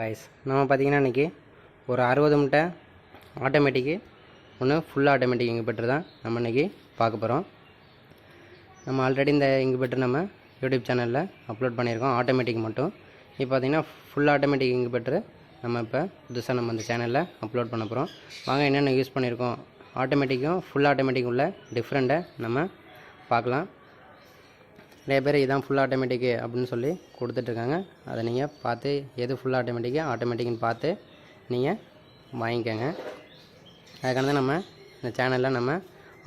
Guys நம்ம பார்த்தீங்கன்னா இன்றைக்கி ஒரு அறுபது முட்டை ஆட்டோமேட்டிக்கு ஒன்று ஃபுல் ஆட்டோமேட்டிக் இங்குபெட்டர் தான் நம்ம இன்றைக்கி பார்க்க போகிறோம் நம்ம ஆல்ரெடி இந்த இங்குபெட்டர் நம்ம யூடியூப் சேனலில் அப்லோட் பண்ணியிருக்கோம். ஆட்டோமேட்டிக் மட்டும். இப்போ பார்த்தீங்கன்னா ஃபுல் ஆட்டோமேட்டிக் இங்குபெட்டர் நம்ம இப்போ புதுசாக நம்ம இந்த சேனலில் அப்லோட் பண்ண போகிறோம் வாங்க என்னென்ன யூஸ் பண்ணியிருக்கோம்? ஆட்டோமேட்டிக்கும் ஃபுல் ஆட்டோமேட்டிக்கும் உள்ள டிஃப்ரெண்ட்டை நம்ம பார்க்கலாம். நிறைய பேர் இதான் ஃபுல் ஆட்டோமேட்டிக்கு அப்படின்னு சொல்லி கொடுத்துட்ருக்காங்க. அதை நீங்கள் பார்த்து எது ஃபுல் ஆட்டோமேட்டிக்கு ஆட்டோமேட்டிக்னு பார்த்து நீங்கள் வாங்கிக்கோங்க. அதுக்கான தான் நம்ம இந்த சேனலில் நம்ம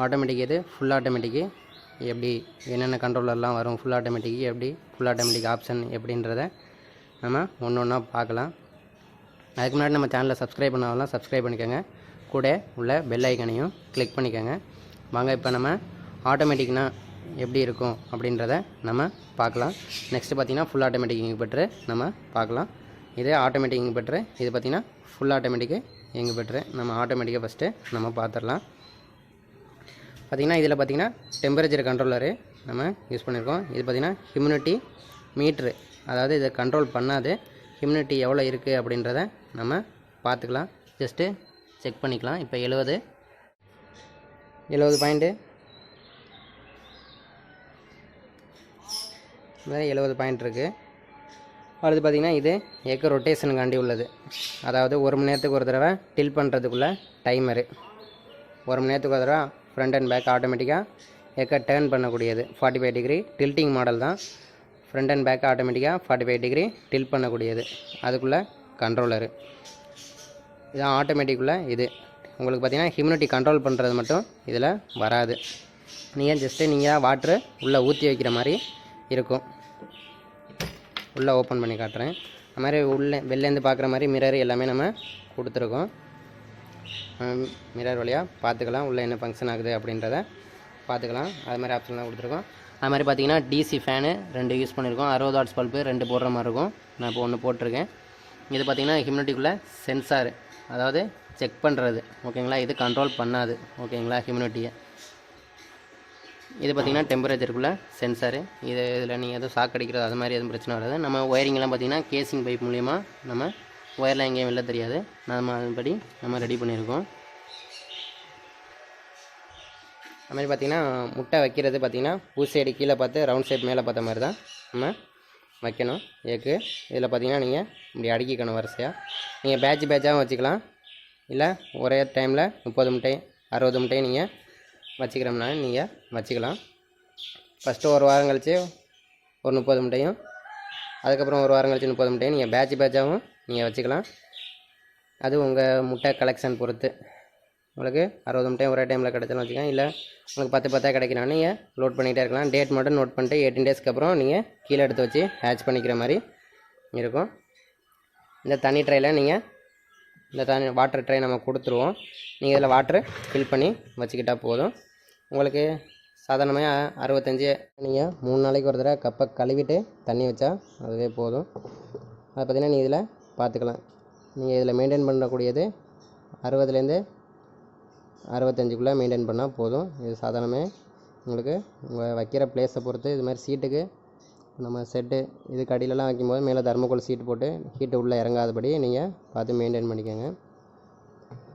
ஆட்டோமேட்டிக் எது ஃபுல் ஆட்டோமேட்டிக்கு எப்படி என்னென்ன கண்ட்ரோலர்லாம் வரும் ஃபுல் ஆட்டோமேட்டிக்கு எப்படி ஃபுல் ஆட்டோமேட்டிக் ஆப்ஷன் எப்படின்றத நம்ம ஒன்று ஒன்றா பார்க்கலாம். அதுக்கு முன்னாடி நம்ம சேனலை சப்ஸ்கிரைப் பண்ணாலும் சப்ஸ்கிரைப் பண்ணிக்கோங்க. கூட உள்ள பெல் ஐக்கனையும் கிளிக் பண்ணிக்கோங்க. வாங்க இப்போ நம்ம ஆட்டோமேட்டிக்னால் எப்படி இருக்கும் அப்படின்றத நம்ம பார்க்கலாம். நெக்ஸ்ட்டு பார்த்தீங்கன்னா ஃபுல் ஆட்டோமேட்டிக் இங்கு நம்ம பார்க்கலாம். இதே ஆட்டோமேட்டிக் இங்கு பெட்ரு இது பார்த்தீங்கன்னா ஃபுல் ஆட்டோமேட்டிக்கு இங்கு பெட்ரு நம்ம ஆட்டோமேட்டிக்காக ஃபஸ்ட்டு நம்ம பார்த்துடலாம். பார்த்திங்கன்னா இதில் பார்த்திங்கன்னா டெம்பரேச்சர் கண்ட்ரோலரு நம்ம யூஸ் பண்ணியிருக்கோம். இது பார்த்திங்கன்னா ஹியூமினிட்டி மீட்ரு அதாவது இதை கண்ட்ரோல் பண்ணாது. ஹியூமினிட்டி எவ்வளோ இருக்குது அப்படின்றத நம்ம பார்த்துக்கலாம். ஜஸ்ட்டு செக் பண்ணிக்கலாம். இப்போ எழுபது எழுபது பாயிண்ட்டு வேறு எழுபது பாயிண்ட் இருக்குது அடுத்து பார்த்திங்கன்னா இது ஏக்க ரொட்டேஷனுக்காண்டி உள்ளது. அதாவது ஒரு மணி நேரத்துக்கு ஒரு தடவை டில் பண்ணுறதுக்குள்ள டைமரு ஒரு மணி நேரத்துக்கு ஒரு தடவை ஃப்ரண்ட் அண்ட் பேக் ஆட்டோமேட்டிக்காக ஏக்க டேர்ன் பண்ணக்கூடியது. Forty five degree tilting model தான். ஃப்ரண்ட் அண்ட் பேக் ஆட்டோமேட்டிக்காக ஃபார்ட்டி ஃபைவ் டிகிரி டில் பண்ணக்கூடியது. அதுக்குள்ளே கண்ட்ரோலரு இதான் ஆட்டோமேட்டிக்குள்ளே இது. உங்களுக்கு பார்த்தீங்கன்னா ஹியூமினிட்டி கண்ட்ரோல் பண்ணுறது மட்டும் இதில் வராது. நீங்கள் ஜஸ்ட்டு நீங்கள் வாட்ரு உள்ளே ஊற்றி வைக்கிற மாதிரி இருக்கும். உள்ளே ஓப்பன் பண்ணி காட்டுறேன். அது மாதிரி உள்ளே வெளிலேருந்து பார்க்குற மாதிரி மிரர் எல்லாமே நம்ம கொடுத்துருக்கோம். மிரர் வழியாக பார்த்துக்கலாம். உள்ளே என்ன ஃபங்க்ஷன் ஆகுது அப்படின்றத பார்த்துக்கலாம். அது மாதிரி ஆப்ஷன்லாம் கொடுத்துருக்கோம். அது மாதிரி பார்த்தீங்கன்னா டிசி ஃபேனு ரெண்டு யூஸ் பண்ணியிருக்கோம். அறுபது ஆட்ஸ் பல்பு ரெண்டு போடுற மாதிரி இருக்கும். நான் இப்போ ஒன்று போட்டிருக்கேன். இது பார்த்திங்கன்னா ஹியூமினிட்டிக்குள்ளே சென்சார் அதாவது செக் பண்ணுறது ஓகேங்களா இது கண்ட்ரோல் பண்ணாது. ஓகேங்களா ஹியூமினிட்டியை இது பார்த்திங்கன்னா டெம்பரேச்சருக்குள்ளே சென்சாரு இது இதில் நீங்கள் எதுவும் ஷாக் அடிக்கிறது அது மாதிரி எதுவும் பிரச்சனை வராது. நம்ம ஒயரிங்லாம் பார்த்திங்கன்னா கேசிங் பைப் மூலிமா நம்ம ஒயர்லாம் எங்கேயும் வெளில தெரியாது. நம்ம அதன்படி நம்ம ரெடி பண்ணியிருக்கோம் அது மாதிரி பார்த்திங்கன்னா முட்டை வைக்கிறது பார்த்திங்கன்னா ஊ சைடு கீழே பார்த்து ரவுண்ட் ஷேப் மேலே பார்த்த மாதிரி தான் நம்ம வைக்கணும். ஏக்கு இதில் பார்த்திங்கன்னா நீங்கள் இப்படி அடுக்கிக்கணும் வரிசையாக நீங்கள் பேட்ச் பேட்சாகவும் வச்சுக்கலாம். இல்லை ஒரே டைமில் முப்பது முட்டை அறுபது முட்டையும் நீங்கள் வச்சுக்கிறோம்னா நீங்கள் வச்சுக்கலாம். ஃபஸ்ட்டு ஒரு வாரம் கழித்து ஒரு முப்பது முட்டையும் அதுக்கப்புறம் ஒரு வாரம் கழிச்சு முப்பது முட்டையும் நீங்கள் பேட்ச் பேட்சாகவும் நீங்கள் வச்சுக்கலாம். அது உங்கள் முட்டை கலெக்ஷன் பொறுத்து. உங்களுக்கு அறுபது முட்டையும் ஒரே டைமில் கிடச்சாலும் வச்சுக்கலாம் இல்லை உங்களுக்கு பத்து பத்தாக கிடைக்கணும் நீங்கள் லோட் பண்ணிகிட்டே இருக்கலாம். டேட் மட்டும் நோட் பண்ணிட்டு எயிட்டின் டேஸ்க்கு அப்புறம் நீங்கள் கீழே எடுத்து வச்சு ஹேட்ச் பண்ணிக்கிற மாதிரி இருக்கும். இந்த தண்ணி ட்ரையில் நீங்கள் இந்த தண்ணி வாட்டர் ட்ரை நம்ம கொடுத்துருவோம். நீங்கள் இதில் வாட்டர் ஃபில் பண்ணி வச்சுக்கிட்டால் போதும். உங்களுக்கு சாதாரணமாக அறுபத்தஞ்சி நீங்கள் மூணு நாளைக்கு ஒரு தடவை கப்பை கழுவிட்டு தண்ணி வச்சா அதுவே போதும். அதை பார்த்தீங்கன்னா நீங்கள் இதில் பார்த்துக்கலாம் நீங்கள் இதில் மெயின்டைன் பண்ணக்கூடியது அறுபதுலேருந்து அறுபத்தஞ்சுக்குள்ளே மெயின்டைன் பண்ணால் போதும். இது சாதாரணமே உங்களுக்கு உங்கள் வைக்கிற பிளேஸை பொறுத்து இது மாதிரி சீட்டுக்கு நம்ம செட்டு இதுக்கு அடியிலலாம் வைக்கும்போது மேலே தர்மக்கோல் சீட்டு போட்டு ஹீட்டு உள்ளே இறங்காதபடி நீங்கள் பார்த்து மெயின்டைன் பண்ணிக்கோங்க.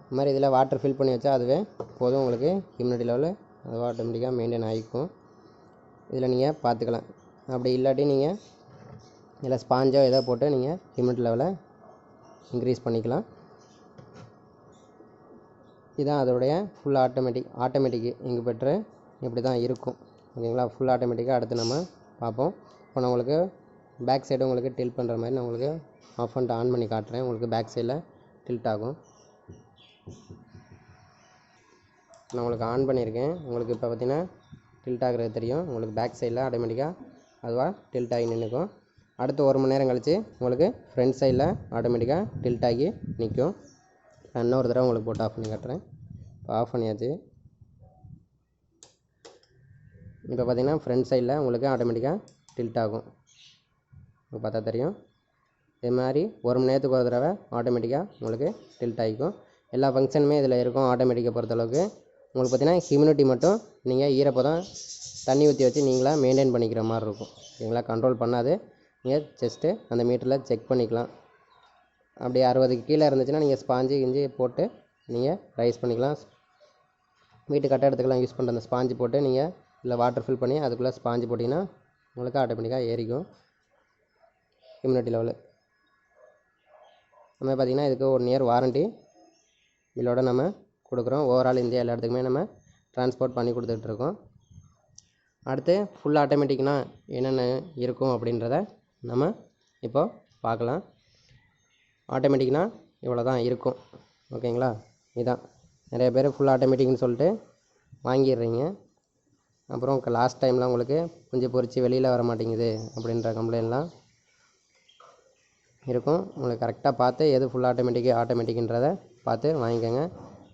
இது மாதிரி இதில் வாட்டர் ஃபில் பண்ணி வச்சா அதுவே போதும் உங்களுக்கு. ஹியூமினிட்டி லெவலு அது ஆட்டோமேட்டிக்காக மெயின்டைன் ஆகிக்கும். இதில் நீங்கள் பார்த்துக்கலாம். அப்படி இல்லாட்டி நீங்கள் இதில் ஸ்பாஞ்சோ எதோ போட்டு நீங்கள் ஹியூமினிட்டி லெவலை இன்க்ரீஸ் பண்ணிக்கலாம். இதுதான் அதோடைய ஃபுல் ஆட்டோமேட்டிக் ஆட்டோமேட்டிக் இங்கு பெற்று இப்படி தான் இருக்கும். ஓகேங்களா? ஃபுல் ஆட்டோமேட்டிக்காக அடுத்து நம்ம பார்ப்போம். இப்போ நான் உங்களுக்கு பேக் சைடு உங்களுக்கு டில் பண்ணுற மாதிரி நான் உங்களுக்கு ஆஃப் பண்ணிட்டு ஆன் பண்ணி காட்டுறேன். உங்களுக்கு பேக் சைடில் டில்ட் ஆகும். நான் உங்களுக்கு ஆன் பண்ணியிருக்கேன். உங்களுக்கு இப்போ பார்த்தீங்கன்னா டில்ட் ஆகிறது தெரியும். உங்களுக்கு பேக் சைடில் ஆட்டோமேட்டிக்காக அதுவாக டில்ட் ஆகி நின்றுக்கும் அடுத்து ஒரு மணி நேரம் கழித்து உங்களுக்கு ஃப்ரண்ட் சைடில் ஆட்டோமேட்டிக்காக டில்ட் ஆகி நிற்கும். நான் இன்னொரு தடவை உங்களுக்கு போட்டு ஆஃப் பண்ணி காட்டுறேன். இப்போ ஆஃப் பண்ணியாச்சு. இப்போ பார்த்தீங்கன்னா ஃப்ரண்ட் சைடில் உங்களுக்கு ஆட்டோமேட்டிக்காக டில்ட் ஆகும். உங்களுக்கு பார்த்தா தெரியும். இதே மாதிரி ஒரு மணி நேரத்துக்கு ஒரு தடவை ஆட்டோமேட்டிக்காக உங்களுக்கு டில்ட் ஆகிக்கும். எல்லா ஃபங்க்ஷனுமே இதில் இருக்கும் ஆட்டோமேட்டிக்காக பொறுத்தளவுக்கு. உங்களுக்கு பார்த்தீங்கன்னா ஹியூமினிட்டி மட்டும் நீங்கள் ஈரப்பதம் தண்ணி ஊற்றி வச்சு நீங்களாக மெயின்டைன் பண்ணிக்கிற மாதிரி இருக்கும். ஓகேங்களா கண்ட்ரோல் பண்ணாது. நீங்கள் ஜஸ்ட்டு அந்த மீட்டரில் செக் பண்ணிக்கலாம். அப்படி அறுபதுக்கு கீழே இருந்துச்சுன்னா நீங்கள் ஸ்பாஞ்சு கிஞ்சி போட்டு நீங்கள் ரைஸ் பண்ணிக்கலாம். வீட்டு கட்டடத்துக்கெல்லாம் யூஸ் பண்ணுற அந்த ஸ்பாஞ்சு போட்டு நீங்கள் இல்லை வாட்டர் ஃபில் பண்ணி அதுக்குள்ளே ஸ்பாஞ்சு போட்டிங்கன்னா உங்களுக்கு ஆட்டோமேட்டிக்காக ஏறிக்கும். Immunity level. நம்ம பார்த்திங்கன்னா இதுக்கு ஒன் இயர் வாரண்ட்டி இதோட நம்ம கொடுக்குறோம். ஓவரால் இந்தியா எல்லா இடத்துக்குமே நம்ம ட்ரான்ஸ்போர்ட் பண்ணி கொடுத்துட்ருக்கோம். அடுத்து ஃபுல் ஆட்டோமேட்டிக்னா என்னென்ன இருக்கும் அப்படின்றத நம்ம இப்போ பார்க்கலாம். ஆட்டோமேட்டிக்னா இவ்வளோ தான் இருக்கும். ஓகேங்களா? இதான். நிறைய பேர் ஃபுல் ஆட்டோமேட்டிக்னு சொல்லிட்டு வாங்கிடுறீங்க. அப்புறம் லாஸ்ட் டைம்லாம் உங்களுக்கு கொஞ்சம் பொறிச்சு வெளியில் வர மாட்டேங்குது அப்படின்ற கம்ப்ளைண்ட்லாம் இருக்கும். உங்களுக்கு கரெக்டாக பார்த்து எது ஃபுல் ஆட்டோமேட்டிக்கு ஆட்டோமேட்டிக்குன்றதை பார்த்து வாங்கிக்கோங்க.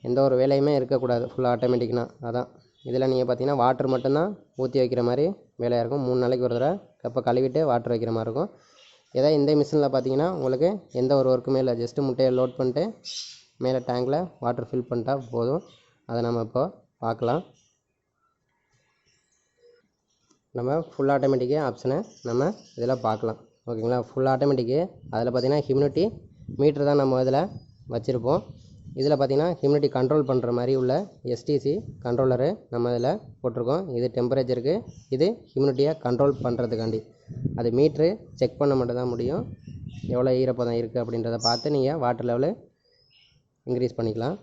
எந்த ஒரு வேலையுமே இருக்கக்கூடாது. ஃபுல் ஆட்டோமேட்டிக்னா அதான். இதில் நீங்கள் பார்த்தீங்கன்னா வாட்ரு மட்டும்தான் ஊற்றி வைக்கிற மாதிரி வேலையாக இருக்கும். மூணு நாளைக்கு ஒரு தடவை கப்பை கழுவிட்டு வாட்ரு வைக்கிற மாதிரி இருக்கும். ஏதோ இந்த மிஷினில் பார்த்தீங்கன்னா உங்களுக்கு எந்த ஒரு ஒர்க்குமே இல்லை. ஜஸ்ட்டு முட்டையை லோட் பண்ணிட்டு மேலே டேங்கில் வாட்டர் ஃபில் பண்ணிட்டா போதும். அதை நம்ம இப்போ பார்க்கலாம். நம்ம ஃபுல் ஆட்டோமேட்டிக்கு ஆப்ஷனை நம்ம இதில் பார்க்கலாம். ஓகேங்களா? ஃபுல் ஆட்டோமேட்டிக்கு அதில் பார்த்தீங்கன்னா ஹியூமினிட்டி மீட்ரு தான் நம்ம இதில் வச்சுருப்போம். இதில் பார்த்தீங்கன்னா ஹியூமினிட்டி கண்ட்ரோல் பண்ணுற மாதிரி உள்ள எஸ்டிசி கண்ட்ரோலரு நம்ம இதில் போட்டிருக்கோம். இது டெம்பரேச்சருக்கு இது ஹியூமினிட்டியை கண்ட்ரோல் பண்ணுறதுக்காண்டி அது மீட்ரு செக் பண்ண மட்டும் தான் முடியும். எவ்வளோ ஈரப்பதம் இருக்குது அப்படின்றத பார்த்து நீங்கள் வாட்டர் லெவலு இன்க்ரீஸ் பண்ணிக்கலாம்.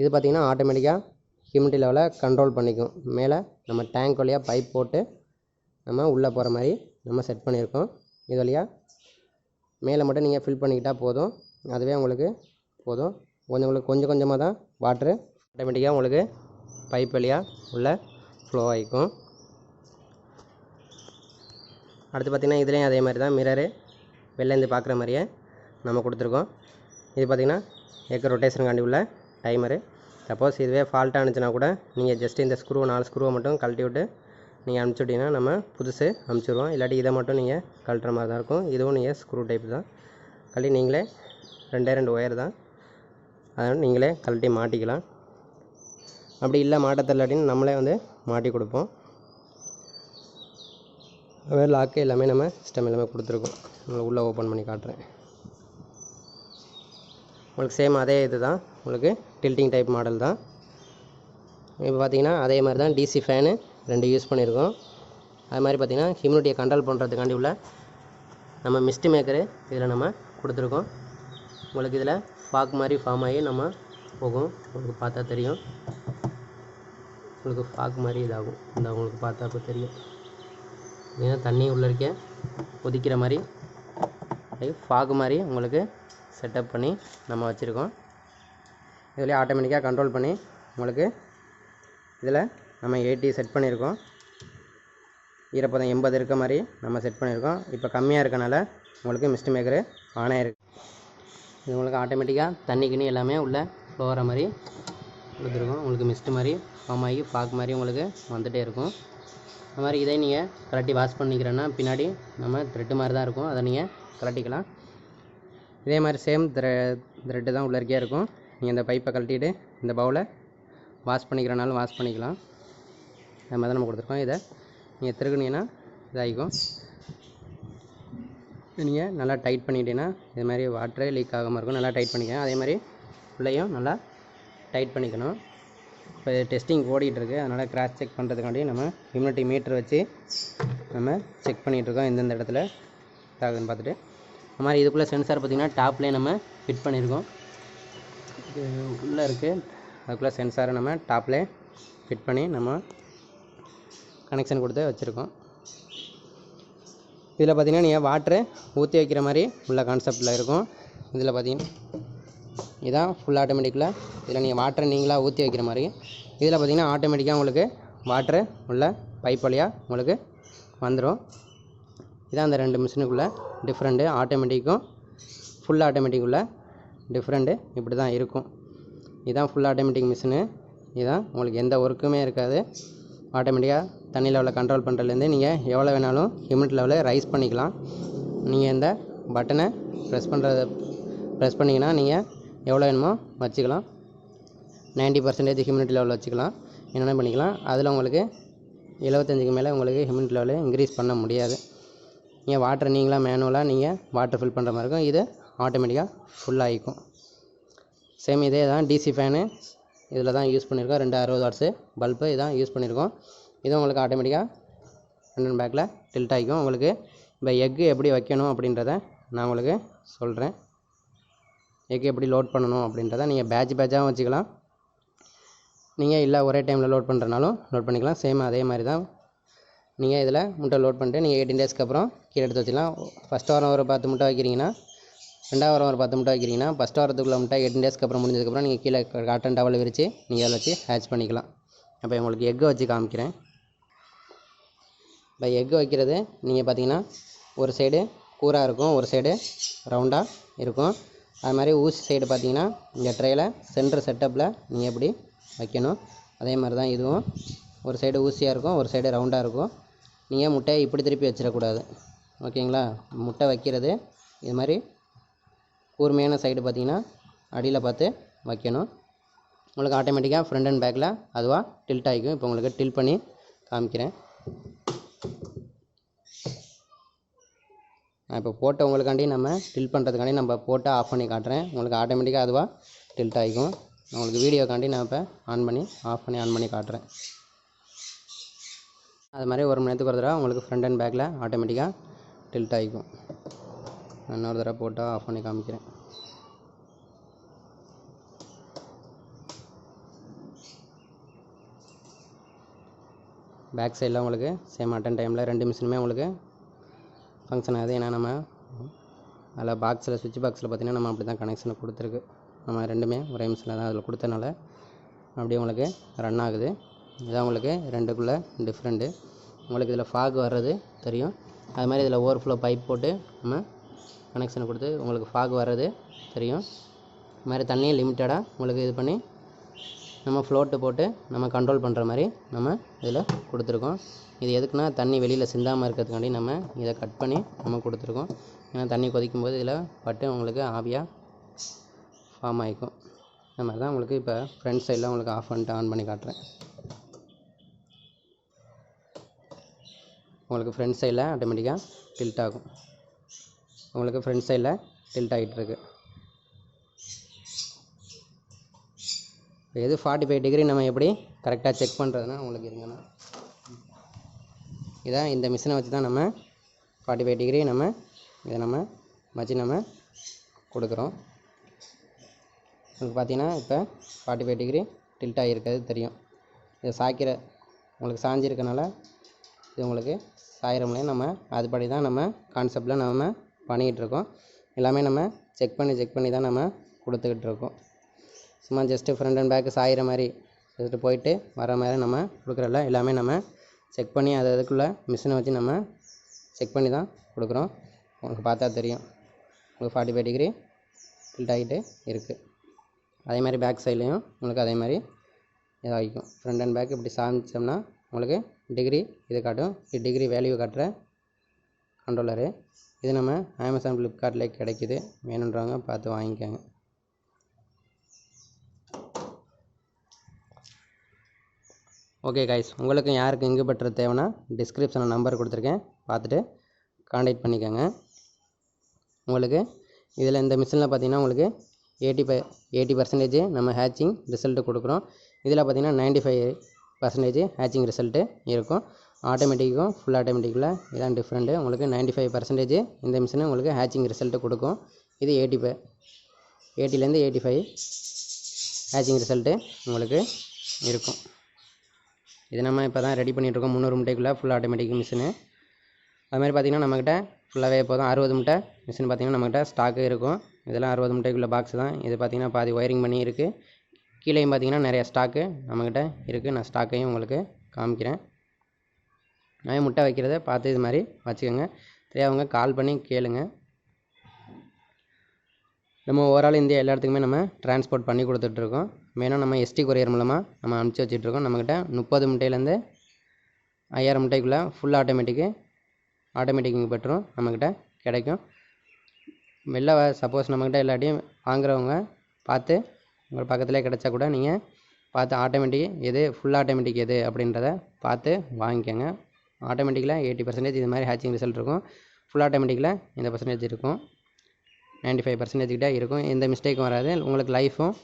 இது பார்த்திங்கன்னா ஆட்டோமேட்டிக்காக ஹியூமிட்டி லெவலை கண்ட்ரோல் பண்ணிக்கும். மேலே நம்ம டேங்க் வழியாக பைப் போட்டு நம்ம உள்ளே போகிற மாதிரி நம்ம செட் பண்ணியிருக்கோம். இது வழியாக மேலே மட்டும் நீங்கள் ஃபில் பண்ணிக்கிட்டால் போதும். அதுவே உங்களுக்கு போதும். கொஞ்சம் உங்களுக்கு கொஞ்சம் கொஞ்சமாக தான் வாட்ரு ஆட்டோமேட்டிக்காக உங்களுக்கு பைப் வழியாக உள்ள ஃப்ளோ ஆகிக்கும். அடுத்து பார்த்திங்கன்னா இதுலேயும் அதே மாதிரி தான் மிரரு வெளிலேருந்து பார்க்குற மாதிரியே நம்ம கொடுத்துருக்கோம். இது பார்த்திங்கன்னா ஏக்கர் ரொட்டேஷனுக்காண்டி உள்ள டைமரு சப்போஸ் இதுவே ஃபால்ட்டாக இருந்துச்சுன்னா கூட நீங்கள் ஜஸ்ட் இந்த ஸ்க்ரூ நாலு ஸ்க்ரூவை மட்டும் கழட்டி விட்டு நீங்கள் அனுப்பிச்சுட்டிங்கன்னா நம்ம புதுசு அனுப்பிச்சிடுவோம் இல்லாட்டி இதை மட்டும் நீங்கள் கழட்டுற மாதிரி தான் இருக்கும். இதுவும் நீங்கள் ஸ்க்ரூ டைப் தான். கழட்டி நீங்களே ரெண்டே ரெண்டு ஒயர் தான். அதனால் நீங்களே கழட்டி மாட்டிக்கலாம். அப்படி இல்லை மாட்ட தெரிலாட்டின்னு நம்மளே வந்து மாட்டி கொடுப்போம். வேறு லாக்கு எல்லாமே நம்ம சிஸ்டம் எல்லாமே கொடுத்துருக்கோம். உங்களுக்கு உள்ளே ஓப்பன் பண்ணி காட்டுறேன். உங்களுக்கு சேம் அதே இது தான் உங்களுக்கு டில்ட்டிங் டைப் மாடல் தான். இப்போ பார்த்தீங்கன்னா அதே மாதிரி தான் டிசி ஃபேனு ரெண்டு யூஸ் பண்ணியிருக்கோம் அது மாதிரி பார்த்தீங்கன்னா ஹியூமிடிட்டியை கண்ட்ரோல் பண்ணுறதுக்காண்டி உள்ள நம்ம மிஸ்ட் மேக்கரு இதில் நம்ம கொடுத்துருக்கோம். உங்களுக்கு இதில் ஃபாக் மாதிரி ஃபார்ம் ஆகி நம்ம போகும். உங்களுக்கு பார்த்தா தெரியும். உங்களுக்கு ஃபாக் மாதிரி இதாகும். இந்த உங்களுக்கு பார்த்தா இப்போ தெரியும். ஏன்னா தண்ணி உள்ளே இருக்க கொதிக்கிற மாதிரி ஃபாக் மாதிரி உங்களுக்கு செட்டப் பண்ணி நம்ம வச்சுருக்கோம். இதுலேயே ஆட்டோமேட்டிக்காக கண்ட்ரோல் பண்ணி உங்களுக்கு இதில் நம்ம எயிட்டி செட் பண்ணியிருக்கோம் ஈரப்பதம் எண்பது இருக்க மாதிரி நம்ம செட் பண்ணியிருக்கோம் இப்போ கம்மியாக இருக்கனால உங்களுக்கு மிஸ்ட் மேக்கரு ஆன் ஆயிருக்கு. இது உங்களுக்கு ஆட்டோமேட்டிக்காக தண்ணி கிண்ணி எல்லாமே உள்ளே போகிற மாதிரி கொடுத்துருக்கோம். உங்களுக்கு மிஸ்ட் மாதிரி ஃபார்ம் ஆகி பாக் மாதிரி உங்களுக்கு வந்துகிட்டே இருக்கும். அது மாதிரி இதை நீங்கள் கலட்டி வாஷ் பண்ணிக்கிறேன்னா பின்னாடி நம்ம த்ரெட்டு மாதிரி தான் இருக்கும். அதை நீங்கள் கலட்டிக்கலாம் இதே மாதிரி சேம் த்ரெ த்ரெட்டு தான் உள்ளருக்கே இருக்கும். நீங்கள் இந்த பைப்பை கழட்டிட்டு இந்த பவுலை வாஷ் பண்ணிக்கிறனாலும் வாஷ் பண்ணிக்கலாம். அது மாதிரி தான் நம்ம கொடுத்துருக்கோம். இதை நீங்கள் திருகுனீங்கன்னா இதாகிக்கும். நீங்கள் நல்லா டைட் பண்ணிட்டீங்கன்னா இது மாதிரி வாட்டரே லீக் ஆகாமல் இருக்கும். நல்லா டைட் பண்ணிக்கணும் அதே மாதிரி உள்ளேயும் நல்லா டைட் பண்ணிக்கணும். இப்போ டெஸ்டிங் ஓடிட்டுருக்கு அதனால் கிராஸ் செக் பண்ணுறதுக்காண்டி நம்ம இம்யூனிட்டி மீட்டர் வச்சு நம்ம செக் பண்ணிகிட்ருக்கோம் எந்தெந்த இடத்துல தாக்குதுன்னு பார்த்துட்டு. அது மாதிரி இதுக்குள்ளே சென்சார் பார்த்திங்கன்னா டாப்லேயே நம்ம ஃபிட் பண்ணியிருக்கோம். இது உள்ளே இருக்குது அதுக்குள்ளே சென்சாரை நம்ம டாப்லேயே ஃபிட் பண்ணி நம்ம கனெக்ஷன் கொடுத்து வச்சுருக்கோம். இதில் பார்த்தீங்கன்னா நீங்கள் வாட்ரு ஊற்றி வைக்கிற மாதிரி உள்ள கான்செப்டில் இருக்கும். இதில் பார்த்தீங்கன்னா இதான் ஃபுல் ஆட்டோமேட்டிக்கில் இதில் நீங்கள் வாட்டரை நீங்களாக ஊற்றி வைக்கிற மாதிரி. இதில் பார்த்தீங்கன்னா ஆட்டோமேட்டிக்காக உங்களுக்கு வாட்ரு உள்ள பைப் வழியாக உங்களுக்கு வந்துடும் இதான் அந்த ரெண்டு மிஷினுக்குள்ளே டிஃப்ரெண்ட்டு ஆட்டோமேட்டிக்கும் ஃபுல் ஆட்டோமேட்டிக்குள்ளே டிஃப்ரெண்ட்டு இப்படி தான் இருக்கும். இதான் ஃபுல் ஆட்டோமேட்டிக் மிஷினு இதான் உங்களுக்கு எந்த ஒர்க்குமே இருக்காது. ஆட்டோமேட்டிக்காக தண்ணி லெவலில் கண்ட்ரோல் பண்ணுறதுலேருந்து நீங்கள் எவ்வளோ வேணாலும் ஹியூமிட் லெவலில் ரைஸ் பண்ணிக்கலாம். நீங்கள் இந்த பட்டனை ப்ரெஸ் பண்ணுறத ப்ரெஸ் பண்ணிங்கன்னா நீங்கள் எவ்வளோ வேணுமோ வச்சுக்கலாம். நைன்ட்டி பர்சன்டேஜ் ஹியூமினிட்டி லெவலில் வச்சுக்கலாம். என்னென்ன பண்ணிக்கலாம். அதில் உங்களுக்கு எழுபத்தஞ்சுக்கு மேலே உங்களுக்கு ஹியூமினிட்டி லெவலு இன்க்ரீஸ் பண்ண முடியாது. நீங்கள் வாட்டர் நீங்களாக மேனுவலாக நீங்கள் வாட்டர் ஃபில் பண்ணுற மாதிரி இருக்கும். இது ஆட்டோமேட்டிக்காக ஃபுல்லாகிக்கும் சேம் இதே தான் டிசி ஃபேனு இதில் தான் யூஸ் பண்ணியிருக்கோம் ரெண்டு அறுபது வாட்ஸு பல்பு இதான் யூஸ் பண்ணியிருக்கோம் இது உங்களுக்கு ஆட்டோமேட்டிக்காக ரெண்டு பேக்கில் டில்ட் ஆகிக்கும். உங்களுக்கு இப்போ எக்கு எப்படி வைக்கணும் அப்படின்றத நான் உங்களுக்கு சொல்கிறேன் எக்கு எப்படி லோட் பண்ணணும் அப்படின்றத நீங்கள் பேட்ச் பேட்சாகவும் வச்சுக்கலாம். நீங்கள் இல்லை ஒரே டைமில் லோட் பண்ணுறனாலும் லோட் பண்ணிக்கலாம். சேம் அதே மாதிரி தான் நீங்கள் இதில் முட்டை லோட் பண்ணிட்டு நீங்கள் எயிட்டீன் டேஸ்க்கு அப்புறம் கீழே எடுத்து வச்சிடலாம். ஃபஸ்ட் வாரம் ஒரு பத்து முட்டை வைக்கிறீங்கன்னா ரெண்டாவது வாரம் ஒரு பத்து முட்டை வைக்கிறீங்கன்னா ஃபஸ்ட் வாரத்துக்குள்ள முட்டை எயிட்டீன் டேஸ்க்கு அப்புறம் முடிஞ்சதுக்கப்புறம் நீங்கள் கீழே காட்டன் டவல் விரித்து நீங்கள் அதில் வச்சு ஹேட்ச் பண்ணிக்கலாம். அப்போ உங்களுக்கு எக்கு வச்சு காமிக்கிறேன். இப்போ எக்கு வைக்கிறது நீங்கள் பார்த்தீங்கன்னா ஒரு சைடு கூராக இருக்கும் ஒரு சைடு ரவுண்டாக இருக்கும். அது மாதிரி ஊசி சைடு பார்த்தீங்கன்னா இந்த ட்ரேயில் சென்டர் செட்டப்பில் நீங்கள் எப்படி வைக்கணும்? அதே மாதிரி தான் இதுவும். ஒரு சைடு ஊசியாக இருக்கும் ஒரு சைடு ரவுண்டாக இருக்கும். நீங்கள் முட்டையை இப்படி திருப்பி வச்சிடக்கூடாது. ஓகேங்களா? முட்டை வைக்கிறது. இது மாதிரி கூர்மையான சைடு பார்த்தீங்கன்னா அடியில் பார்த்து வைக்கணும். உங்களுக்கு ஆட்டோமேட்டிக்காக ஃப்ரண்ட் அண்ட் பேக்கில் அதுவாக டில்ட் ஆகிக்கும். இப்போ உங்களுக்கு டில் பண்ணி காமிக்கிறேன். நான் இப்போ போட்ட உங்களுக்காண்டி நம்ம டில் பண்ணுறதுக்காண்டி நம்ம போட்டால் ஆஃப் பண்ணி காட்டுறேன். உங்களுக்கு ஆட்டோமேட்டிக்காக அதுவாக டில்ட் ஆகிக்கும். உங்களுக்கு வீடியோக்காண்டி நான் இப்போ ஆன் பண்ணி ஆஃப் பண்ணி ஆன் பண்ணி காட்டுறேன். அது மாதிரி ஒரு மணி நேரத்துக்கு ஒரு தடவை உங்களுக்கு ஃப்ரண்ட் அண்ட் பேக்கில் ஆட்டோமேட்டிக்காக டில்ட் ஆகிக்கும். இன்னொரு தடவை போட்டால் ஆஃப் பண்ணி காமிக்கிறேன். பேக் சைடில் உங்களுக்கு சேம் அட்டன் டைமில் ரெண்டு மிஷினுமே உங்களுக்கு ஃபங்க்ஷன் ஆகுது. ஏன்னா நம்ம அதில் பாக்ஸில் சுவிட்ச் பாக்ஸில் பார்த்தீங்கன்னா நம்ம அப்படி தான் கனெக்ஷன் கொடுத்துருக்கு. நம்ம ரெண்டுமே ஒரே மிஷினில் தான் அதில் கொடுத்தனால அப்படியே உங்களுக்கு ரன் ஆகுது. இதான் உங்களுக்கு. ரெண்டுக்குள்ளே டிஃப்ரெண்ட்டு உங்களுக்கு இதில் ஃபாக் வர்றது தெரியும். அது மாதிரி இதில் ஓவர்ஃப்ளோ பைப் போட்டு நம்ம கனெக்ஷன் கொடுத்து உங்களுக்கு ஃபாக் வர்றது தெரியும். இது மாதிரி தண்ணியை லிமிட்டடாக உங்களுக்கு இது பண்ணி நம்ம ஃப்ளோட்டு போட்டு நம்ம கண்ட்ரோல் பண்ணுற மாதிரி நம்ம இதில் கொடுத்துருக்கோம். இது எதுக்குன்னா தண்ணி வெளியில் சிந்தாமல் இருக்கிறதுக்காண்டி நம்ம இதை கட் பண்ணி நம்ம கொடுத்துருக்கோம். ஏன்னா தண்ணி கொதிக்கும் போது இதில் பட்டு உங்களுக்கு ஆவியாக ஃபார்ம் ஆகிக்கும் இந்த மாதிரி தான் உங்களுக்கு இப்போ ஃப்ரண்ட் சைடில் உங்களுக்கு ஆஃப் பண்ணிட்டு ஆன் பண்ணி காட்டுறேன். உங்களுக்கு ஃப்ரண்ட் சைடில் ஆட்டோமேட்டிக்காக டில்ட் ஆகும். உங்களுக்கு ஃப்ரண்ட் சைடில் டில்ட் ஆகிட்டுருக்கு இப்போ எது ஃபார்ட்டி ஃபைவ் டிகிரி நம்ம எப்படி கரெக்டாக செக் பண்ணுறதுனா உங்களுக்கு இருங்கண்ணா இதான் இந்த மிஷினை வச்சு தான் நம்ம ஃபார்ட்டி ஃபைவ் டிகிரி நம்ம இதை நம்ம வச்சு நம்ம கொடுக்குறோம். உங்களுக்கு பார்த்தீங்கன்னா இப்போ ஃபார்ட்டி ஃபைவ் டிகிரி டில்ட் ஆகியிருக்கிறது தெரியும். இதை சாய்க்கிற உங்களுக்கு சாஞ்சிருக்கனால இது உங்களுக்கு சாயிற முடியும் நம்ம அதுபடி தான் நம்ம கான்செப்டில் நம்ம பண்ணிக்கிட்டு இருக்கோம் எல்லாமே நம்ம செக் பண்ணி செக் பண்ணி தான் நம்ம கொடுத்துக்கிட்டு இருக்கோம் சும்மா ஜஸ்ட்டு ஃப்ரண்ட் அண்ட் பேக்கு சாயிற மாதிரி எடுத்துகிட்டு போயிட்டு வர மாதிரி நம்ம கொடுக்குறல எல்லாமே நம்ம செக் பண்ணி அது அதுக்குள்ளே மிஷினை வச்சு நம்ம செக் பண்ணி தான் கொடுக்குறோம். உங்களுக்கு பார்த்தா தெரியும். உங்களுக்கு ஃபார்ட்டி ஃபைவ் டிகிரி டில்ட் ஆகிட்டு இருக்குது அதே மாதிரி பேக் சைட்லேயும் உங்களுக்கு அதே மாதிரி இதாகிக்கும். ஃப்ரண்ட் அண்ட் பேக் இப்படி சாமிச்சோம்னா உங்களுக்கு டிகிரி இது காட்டும். இது டிகிரி வேல்யூ காட்டுற கண்ட்ரோலரு இது நம்ம அமேசான் ஃப்ளிப்கார்ட்லேயே கிடைக்கிது. வேணுன்றவங்க பார்த்து வாங்கிக்கோங்க. ஓகே கைஸ் உங்களுக்கு யாருக்கு இங்கு பெற்ற தேவைன்னா டிஸ்கிரிப்ஷனில் நம்பர் கொடுத்துருக்கேன். பார்த்துட்டு காண்டாக்ட் பண்ணிக்கோங்க. உங்களுக்கு இதில் இந்த மிஷினில் பார்த்தீங்கன்னா உங்களுக்கு எயிட்டி ஃபைவ் எயிட்டி பர்சன்டேஜ் நம்ம ஹேச்சிங் ரிசல்ட்டு கொடுக்குறோம். இதில் பார்த்தீங்கன்னா ninety five percentage hatching result இருக்கும். ஆட்டோமேட்டிக்கும் ஃபுல் ஆட்டோமேட்டிக்கில் இதான் டிஃப்ரெண்ட்டு உங்களுக்கு நைன்ட்டி ஃபைவ் பர்சன்டேஜ் இந்த மிஷினு உங்களுக்கு ஹேச்சிங் ரிசல்ட்டு கொடுக்கும். இது எயிட்டி ஃபைவ் எயிட்டிலேருந்து எயிட்டி ஃபைவ் ஹேச்சிங் ரிசல்ட்டு உங்களுக்கு இருக்கும். இது நம்ம இப்போ தான் ரெடி பண்ணிகிட்ருக்கோம் முந்நூறு முட்டைக்குள்ளே ஃபுல் ஆட்டோமேட்டிக் மிஷினு அது மாதிரி பார்த்திங்கன்னா நம்மக்கிட்ட ஃபுல்லாகவே போதும் அறுபது முட்டை மிஷின் பார்த்திங்கன்னா நம்மக்கிட்ட ஸ்டாக்கு இருக்கும். இதெல்லாம் அறுபது முட்டைக்குள்ள பாக்ஸ் தான். இது பார்த்திங்கன்னா பாதி ஒயரிங் பண்ணி இருக்குது கீழேயும் பார்த்தீங்கன்னா நிறைய ஸ்டாக்கு நம்மக்கிட்ட இருக்குது. நான் ஸ்டாக்கையும் உங்களுக்கு காமிக்கிறேன். நான் முட்டை வைக்கிறத பார்த்து இது மாதிரி வச்சுக்கோங்க. தெரியாதவங்க கால் பண்ணி கேளுங்க. நம்ம ஓவரால் இந்தியா எல்லா இடத்துக்குமே நம்ம டிரான்ஸ்போர்ட் பண்ணி கொடுத்துட்ருக்கோம். மெயினாக நம்ம எஸ்டி கொரியர் மூலமாக நம்ம அனுப்பிச்சி வச்சுட்ருக்கோம். நம்மக்கிட்ட முப்பது முட்டையிலேருந்து ஐயாயிரம் முட்டைக்குள்ளே ஃபுல் ஆட்டோமேட்டிக்கு ஆட்டோமேட்டிக்கு பெட்ரும் நம்மக்கிட்ட கிடைக்கும். வெளில சப்போஸ் நம்மக்கிட்ட இல்லாட்டியும் வாங்குறவங்க பார்த்து உங்கள் பக்கத்துலேயே கிடச்சா கூட நீங்கள் பார்த்து ஆட்டோமேட்டிக் எது ஃபுல் ஆட்டோமேட்டிக் எது அப்படின்றத பார்த்து வாங்கிக்கோங்க. ஆட்டோமேட்டிக்கில் எயிட்டி பர்சன்டேஜ் இது மாதிரி ஹேச்சிங் ரிசல்ட் இருக்கும். ஃபுல் ஆட்டோமேட்டிக்கில் இந்த பர்சன்டேஜ் இருக்கும். நைன்ட்டி ஃபைவ் பர்சன்டேஜ் கிட்டே இருக்கும். எந்த மிஸ்டேக்கும் வராது. உங்களுக்கு லைஃபும்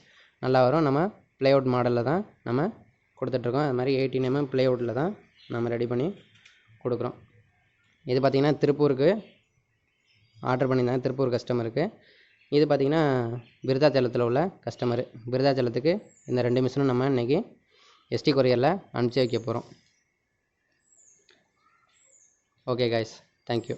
நல்லா வரும். நம்ம ப்ளேவுட் மாடலில் தான் நம்ம கொடுத்துட்ருக்கோம் அது மாதிரி எயிட்டின் எம்எம் ப்ளேவுட்டில் தான் நம்ம ரெடி பண்ணி கொடுக்குறோம். இது பார்த்திங்கன்னா திருப்பூருக்கு ஆர்டர் பண்ணியிருந்தாங்க. திருப்பூர் கஸ்டமருக்கு இது பார்த்திங்கன்னா விருதாச்சலத்தில் உள்ள கஸ்டமரு விருதாச்சலத்துக்கு இந்த ரெண்டு மிஷினும் நம்ம இன்றைக்கி எஸ்டி கொரியரில் அனுப்பிச்சி வைக்க போகிறோம் ஓகே காய்ஸ் தேங்க்யூ